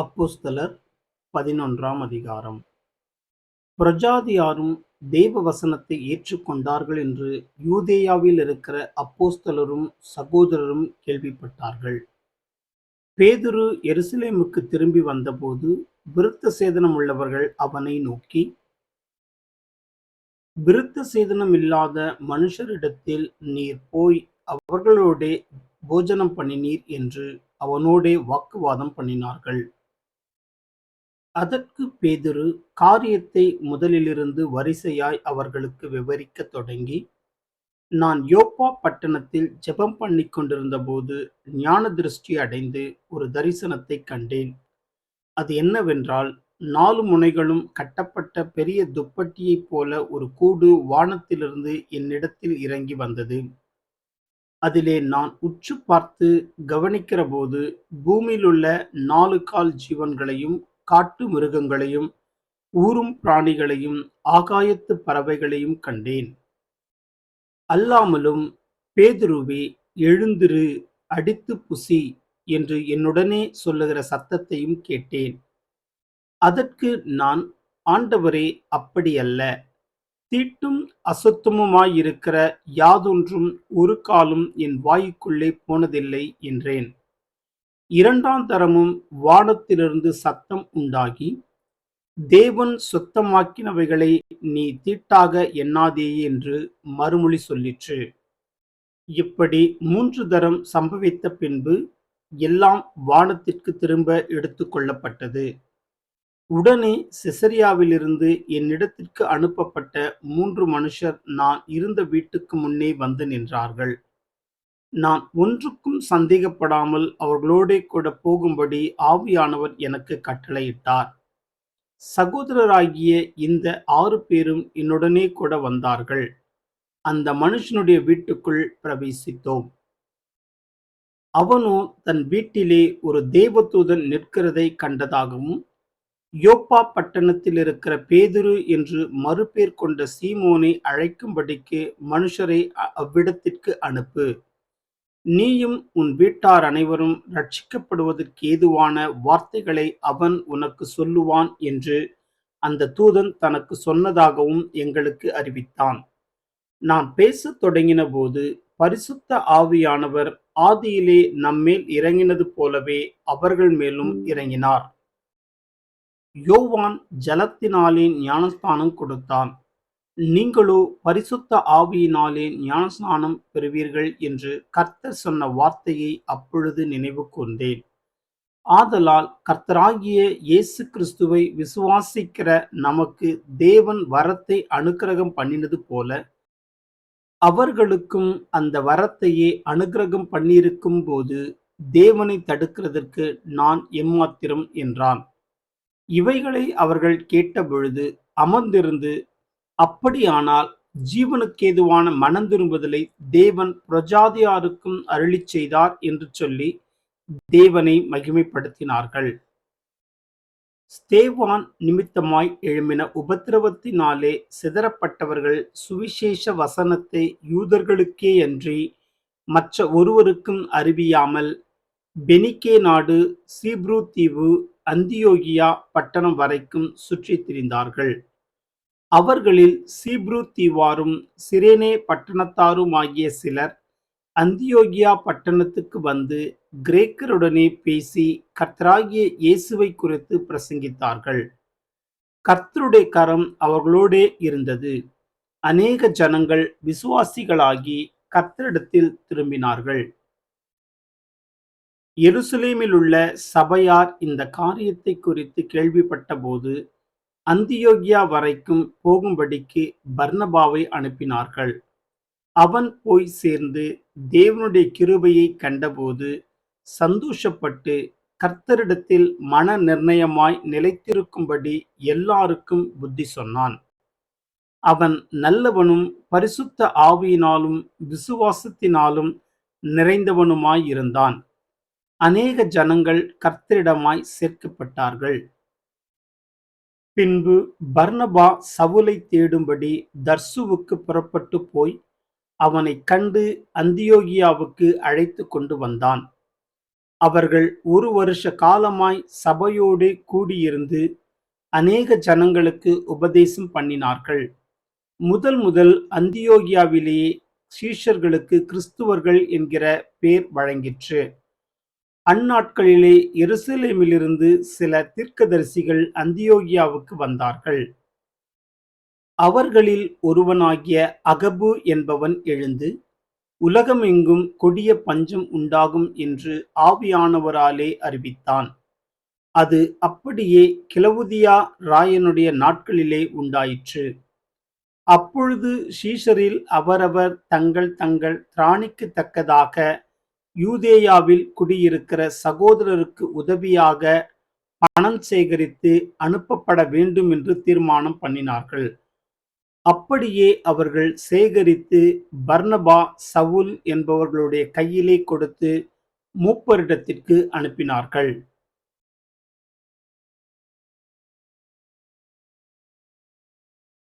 அப்போஸ்தலர் பதினொன்றாம் அதிகாரம். பிரஜாதியாரும் தேவ வசனத்தை ஏற்றுக்கொண்டார்கள் என்று யூதேயாவில் இருக்கிற அப்போஸ்தலரும் சகோதரரும் கேள்விப்பட்டார்கள். பேதுரு எருசலேமுக்கு திரும்பி வந்தபோது விருத்த சேதனம் உள்ளவர்கள் அவனை நோக்கி விருத்த சேதனம் இல்லாத மனுஷரிடத்தில் நீர் போய் அவர்களோடே போஜனம் பண்ணினீர் என்று அவனோடே வாக்குவாதம் பண்ணினார்கள். அதற்கு பேதுரு காரியத்தை முதலிலிருந்து வரிசையாய் அவர்களுக்கு விவரிக்கத் தொடங்கி நான் யோப்பா பட்டணத்தில் ஜெபம் பண்ணிக் கொண்டிருந்தபோது ஞான திருஷ்டி அடைந்து ஒரு தரிசனத்தை கண்டேன். அது என்னவென்றால் நாலு முனைகளும் கட்டப்பட்ட பெரிய துப்பட்டியைப் போல ஒரு கூடு வானத்திலிருந்து என்னிடத்தில் இறங்கி வந்தது. அதிலே நான் உற்று பார்த்து கவனிக்கிறபோது பூமியிலுள்ள நாலு கால் ஜீவன்களையும் காட்டு மிருகங்களையும் ஊரும் பிராணிகளையும் ஆகாயத்து பறவைகளையும் கண்டேன். அல்லாமலும் பேதுருவே எழுந்திரு அடித்து புசி என்று என்னுடனே சொல்லுகிற சத்தத்தையும் கேட்டேன். அதற்கு நான் ஆண்டவரே அப்படியல்ல. தீட்டும் அசுத்தமுமாயிருக்கிற யாதொன்றும் ஒரு காலும் என் வாய்க்குள்ளே போனதில்லை என்றேன். இரண்டாம் தரமும் வானத்திலிருந்து சத்தம் உண்டாகி தேவன் சுத்தமாக்கினவைகளை நீ தீட்டாக எண்ணாதேயே என்று மறுமொழி சொல்லிற்று. இப்படி மூன்று தரம் சம்பவித்த பின்பு எல்லாம் வானத்திற்கு திரும்ப எடுத்து கொள்ளப்பட்டது. உடனே செசரியாவிலிருந்து என்னிடத்திற்கு அனுப்பப்பட்ட மூன்று மனுஷர் நான் இருந்த வீட்டுக்கு முன்னே வந்து நின்றார்கள். நான் ஒன்றுக்கும் சந்தேகப்படாமல் அவர்களோடே கூட போகும்படி ஆவியானவர் எனக்கு கட்டளையிட்டார். சகோதரராகிய இந்த ஆறு பேரும் என்னுடனே கூட வந்தார்கள். அந்த மனுஷனுடைய வீட்டுக்குள் பிரவேசித்தோம். அவனோ தன் வீட்டிலே ஒரு தேவதூதன் நிற்கிறதை கண்டதாகவும் யோப்பா பட்டணத்தில் இருக்கிற பேதுரு என்று மறுபேர் கொண்ட சீமோனை அழைக்கும்படிக்கு மனுஷரை அவ்விடத்திற்கு அனுப்பு. நீயும் உன் வீட்டார் அனைவரும் ரட்சிக்கப்படுவதற்கு ஏதுவான வார்த்தைகளை அவன் உனக்கு சொல்லுவான் என்று அந்த தூதன் தனக்கு சொன்னதாகவும் எங்களுக்கு அறிவித்தான். நான் பேசத் தொடங்கின போது பரிசுத்த ஆவியானவர் ஆதியிலே நம்மேல் இறங்கினது போலவே அவர்கள் மேலும் இறங்கினார். யோவான் ஜலத்தினாலே ஞானஸ்தானம் கொடுத்தான். நீங்களோ பரிசுத்த ஆவியினாலே ஞானஸ்நானம் பெறுவீர்கள் என்று கர்த்தர் சொன்ன வார்த்தையை அப்பொழுது நினைவு கொண்டேன். ஆதலால் கர்த்தராகிய இயேசு கிறிஸ்துவை விசுவாசிக்கிற நமக்கு தேவன் வரத்தை அனுக்கிரகம் பண்ணினது போல அவர்களுக்கும் அந்த வரத்தையே அனுக்கிரகம் பண்ணியிருக்கும் போது தேவனை தடுக்கிறதற்கு நான் எம்மாத்திரம் என்றான். இவைகளை அவர்கள் கேட்டபொழுது அமர்ந்திருந்து அப்படியானால் ஜீவனுக்கேதுவான மனம் திரும்புதலை தேவன் பிரஜாதியாருக்கும் அருளிச் செய்தார் என்று சொல்லி தேவனை மகிமைப்படுத்தினார்கள். ஸ்தேவான் நிமித்தமாய் எழுமின உபத்திரவத்தினாலே சிதறப்பட்டவர்கள் சுவிசேஷ வசனத்தை யூதர்களுக்கே அன்றி மற்ற ஒருவருக்கும் அறிவியாமல் பெனிக்கே நாடு சீப்ரு தீவு அந்தியோகியா பட்டணம் வரைக்கும் சுற்றித் திரிந்தார்கள். அவர்களில் சீப்ரு தீவாரும் சிரேனே பட்டணத்தாருமாகிய சிலர் அந்தியோகியா பட்டணத்துக்கு வந்து கிரேக்கருடனே பேசி கர்த்தராகிய இயேசுவை குறித்து பிரசங்கித்தார்கள். கர்த்தருடைய கரம் அவர்களோடே இருந்தது. அநேக ஜனங்கள் விசுவாசிகளாகி கர்த்தரிடத்தில் திரும்பினார்கள். எருசலேமில் உள்ள சபையார் இந்த காரியத்தை குறித்து கேள்விப்பட்டபோது அந்தியோகியா வரைக்கும் போகும்படிக்கு பர்ணபாவை அனுப்பினார்கள். அவன் போய் சேர்ந்து தேவனுடைய கிருபையை கண்டபோது சந்தோஷப்பட்டு கர்த்தரிடத்தில் மன நிர்ணயமாய் நிலைத்திருக்கும்படி எல்லாருக்கும் புத்தி சொன்னான். அவன் நல்லவனும் பரிசுத்த ஆவியினாலும் விசுவாசத்தினாலும் நிறைந்தவனுமாய் இருந்தான். அநேக ஜனங்கள் கர்த்தரிடமாய் சேர்க்கப்பட்டார்கள். பின்பு பர்னபா சவுலை தேடும்படி தர்சுவுக்கு புறப்பட்டு போய் அவனை கண்டு அந்தியோகியாவுக்கு அழைத்து கொண்டு வந்தான். அவர்கள் ஒரு வருஷ காலமாய் சபையோடு கூடியிருந்து அநேக ஜனங்களுக்கு உபதேசம் பண்ணினார்கள். முதல் முதல் அந்தியோகியாவிலேயே சீஷர்களுக்கு கிறிஸ்துவர்கள் என்கிற பேர் வழங்கிற்று. அந்நாட்களிலே எருசலேமிலிருந்து சில தீர்க்கதரிசிகள் அந்தியோகியாவுக்கு வந்தார்கள். அவர்களில் ஒருவனாகிய அகபு என்பவன் எழுந்து உலகமெங்கும் கொடிய பஞ்சம் உண்டாகும் என்று ஆவியானவராலே அறிவித்தான். அது அப்படியே கிளவுதியா ராயனுடைய நாட்களிலே உண்டாயிற்று. அப்பொழுது ஷீஷரில் அவரவர் தங்கள் தங்கள் திராணிக்கு தக்கதாக யூதேயாவில் குடியிருக்கிற சகோதரருக்கு உதவியாக பணம் சேகரித்து அனுப்பப்பட வேண்டும் என்று தீர்மானம் பண்ணினார்கள். அப்படியே அவர்கள் சேகரித்து பர்னபா சவுல் என்பவர்களுடைய கையிலே கொடுத்து மூப்பரிடத்திற்கு அனுப்பினார்கள்.